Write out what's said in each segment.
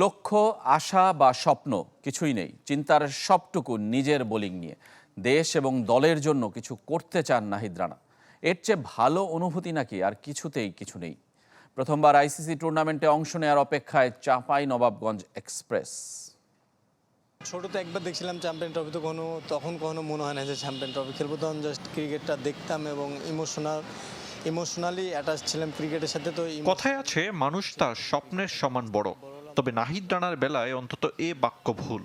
লক্ষ্য আশা বা স্বপ্ন কিছুই নেই। চিন্তার সবটুকু নিজের বোলিং নিয়ে। দেশ এবং দলের জন্য কিছু করতে চান নাহিদ রানা। এর চেয়ে ভালো অনুভূতি নাকি আর কিছুতেই কিছু নেই। প্রথমবার আইসিসি টুর্নামেন্টে অংশ নেওয়ার অপেক্ষায় চাঁপাই নবাবগঞ্জ এক্সপ্রেস। ছোটতে একবার দেখছিলাম চ্যাম্পিয়ন ট্রফি তো কোনো তখন কখনো মনে হয় না যে চ্যাম্পিয়ন ট্রফি খেলব। তখন জাস্ট ক্রিকেটটা দেখতাম এবং ইমোশনাল ইমোশনালি অ্যাটাচ ছিলাম ক্রিকেটের সাথে তো কথায় আছে মানুষ তার স্বপ্নের সমান বড়। তবে নাহিদ রানার বেলায় অন্তত এ বাক্য ভুল।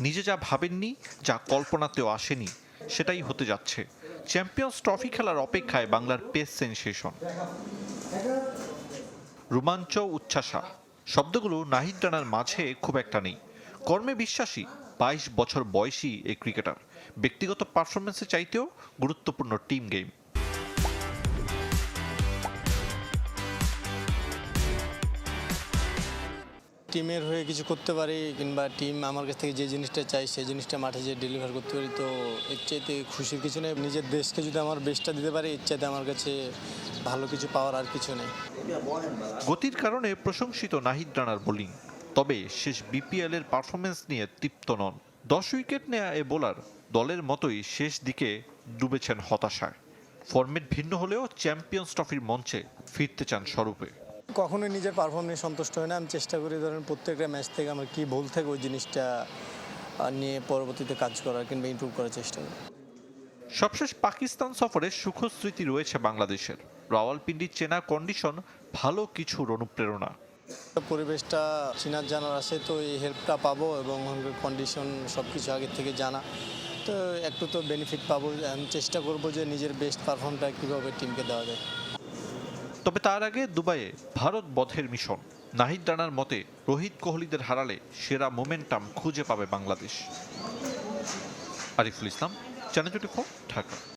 নিজে যা ভাবেননি, যা কল্পনাতেও আসেনি, সেটাই হতে যাচ্ছে। চ্যাম্পিয়ন্স ট্রফি খেলার অপেক্ষায় বাংলার পেস সেনসেশন। রোমাঞ্চ, উচ্ছ্বাসা, শব্দগুলো নাহিদ রানার মাঝে খুব একটা নেই। কর্মে বিশ্বাসী, বাইশ বছর বয়সী এই ক্রিকেটার। ব্যক্তিগত পারফরমেন্সের চাইতেও গুরুত্বপূর্ণ টিম গেম। টিমের হয়ে কিছু করতে পারি কিংবা টিম আমার কাছ থেকে যে জিনিসটা চাই, সেই জিনিসটা মাঠে যে ডেলিভার করতে পারি। তো এর চাইতে খুশির কিছু নেই। নিজের দেশকে যদি আমার বেস্টটা দিতে পারি, এর চাইতে আমার কাছে ভালো কিছু পাওয়ার আর কিছু নেই। গতির কারণে প্রশংসিত নাহিদ রানার বোলিং। তবে শেষ বিপিএল এর পারফরমেন্স নিয়ে তৃপ্ত নন। দশ উইকেট নেয়া এ বোলার দলের মতোই শেষ দিকে ডুবেছেন হতাশায়। ফরম্যাট ভিন্ন হলেও চ্যাম্পিয়ন্স ট্রফির মঞ্চে ফিরতে চান স্বরূপে। কখনোই নিজের পারফর্ম নিয়ে সন্তুষ্ট হয় না। আমি চেষ্টা করি ধরেন প্রত্যেকটা ম্যাচ থেকে আমার কী ভুল থাকে ওই জিনিসটা নিয়ে পরবর্তীতে কাজ করার কিংবা ইমপ্রুভ করার চেষ্টা করি। সবশেষ পাকিস্তান সফরে সুখস্মৃতি রয়েছে বাংলাদেশের। রাওয়ালপিন্ডির চেনা কন্ডিশন ভালো কিছুর অনুপ্রেরণা। পরিবেশটা চিনার জানার আছে তো এই হেল্পটা পাবো এবং কন্ডিশন সব কিছু আগের থেকে জানা। তো একটু তো বেনিফিট পাবো। আমি চেষ্টা করব যে নিজের বেস্ট পারফর্মটা কীভাবে টিমকে দেওয়া যায়। তবে তার আগে দুবাইয়ে ভারত বধের মিশন। নাহিদ রানার মতে, রোহিত কোহলিদের হারালে সেরা মোমেন্টাম খুঁজে পাবে Bangladesh. Ariful Islam, channel twenty Dhaka.